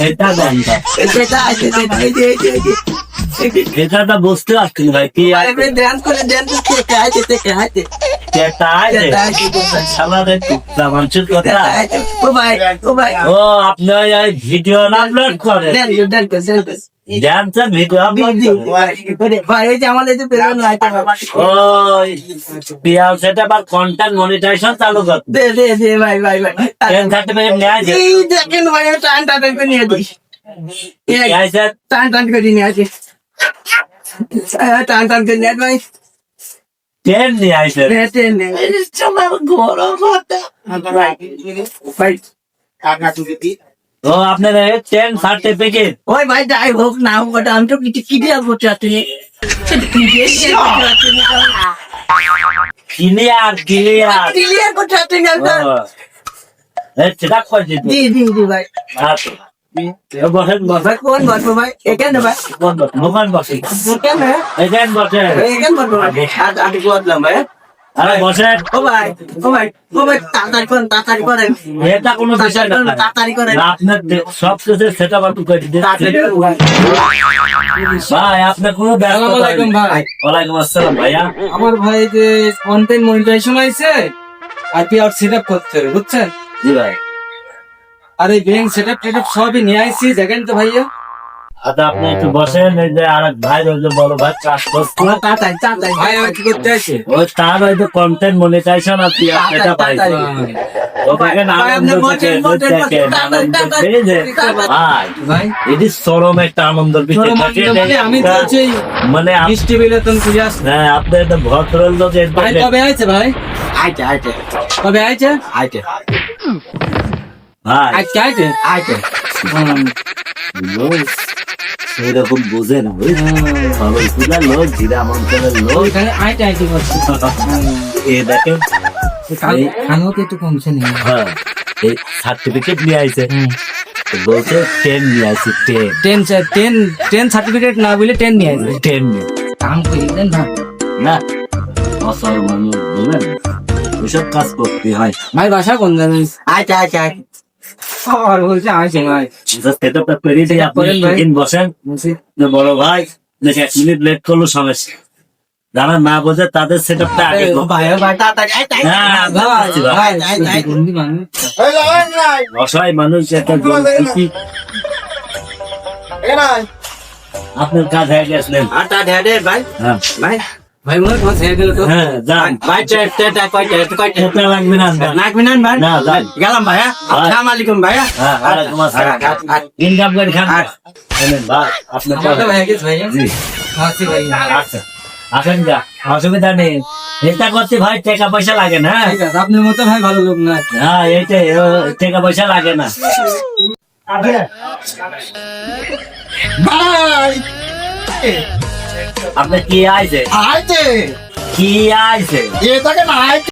এটা তো। সেটা আইতে সেটা এই যে এই যে এই যে এটা তো বুঝতে পারছি ভাই কি আরে করে ধ্যান করতে আইতে থেকে আইতে ও ভাই ও ভাই ও আপনি ভিডিও আপলোড করেন মনিটাইজেশন চালু করতে দে দে দে ভাই ভাই ভাই নিয়ে দেখেন ভাই টান টান করে নিয়ে আইসে টান টান করে নিয়ে আসি টান টান করে নিয়ে ভাই টেন নিয়ে আসে রেটে নে গরম ভাই ভাই ও আপনার টেন সার্টিফিকেট ওই ভাই যাই হোক না হোক আমি তো কিছু কি দিয়ে বলছি তুমি ক্লিয়ার ক্লিয়ার ক্লিয়ার করতে তুমি সেটা করে দিত জি জি জি ভাই। বসেন বসেন। ভাই কোন বসবো ভাই? এখানে ভাই। দোকান বসে? এখানে? এখান বসে। এখানে বসবো আমি ভাই। আরে বসেন। ও ভাই ও ভাই ও ভাই তাড়াতাড়ি করেন তাড়াতাড়ি করেন। এটা কোনো বিষয় না। তাড়াতাড়ি করেন। আপনার সব কিছু সেটা আবার করে দিতে ভাই। ভাই আপনার কোনো ব্যস্ত আলাইকুম ভাই। ওয়ালাইকুম আসসালাম ভাইয়া। আমার ভাই যে কন্টেন্ট মনিটাইজেশন আছে আর পি আউট সেট করতে হবে বুঝছেন? জি ভাই। আর এই ব্যাংক সেট আপ সবই নিয়ে আইছি দেখেন তো ভাইয়া। আচ্ছা আপনি একটু বসেন এই যে আর ভাই ওই যে বড় ভাই চাষ করছে। তাড়াতাড়ি তাড়াতাড়ি। ভাই কি করতে আছি? ওই তার হয়তো কন্টেন্ট মনিটাইজেশন আর কি ভাই, মানে এই মানে হ্যাঁ একটা ভদ্রলোক ভাই কবে আইছে ভাই? আইতে আইতে কবে ভাই। লোক সেরকম বোঝে না? সবাই লোক জিরা অঞ্চলের লোক। ওইখানে আইতে আইতে করছে এ দেখেন এই- একটু কমছে নি হ্যাঁ এই সার্টিফিকেট নিয়ে আইছে। বলছে টেন নিয়ে ten ten ten ten certificate না বলে টেন নিয়ে আইছে। টেন কাম করে দেন না না অসর মানুষ বললেন ওইসব কাজ করতে হয়। ভাই বাসা কোন জানিস? আইতে আইতে আর বলছে আইছে ভাই সেটআপটা করে দিয়ে আপনি করেন বসেন। বড় ভাই দেখে এক মিনিট লেট করল সমস্যা যারা না বোঝে তাদের আগে হ্যাঁ, অসহায় মানুষ একটা আপনার কাজ হয়ে গেছিলেন ভাই হ্যাঁ। ভাই ভাই মনে হয় হয়ে গেল তো। হ্যাঁ যান। ভাই তে কয়টা কয়টা খেতে লাগবে না ভাই? না, যান। গেলাম ভাই হ্যাঁ। আসসালামু আলাইকুম ভাই হ্যাঁ। হ্যাঁ ওয়ালাইকুম আসসালাম ইনকাম করে খান। শুনেন ভাই আপনার গেছে জি। আছি ভাই আচ্ছা। আসেন যা অসুবিধা নেই। এটা করতে ভাই টাকা পয়সা লাগে না। ঠিক আছে আপনার মতো ভাই ভালো লোক না হ্যাঁ এইটাই টাকা পয়সা লাগে না। ভাই! আপনার কি আইছে? আইতে কি আইছে? এটাকে না আইতে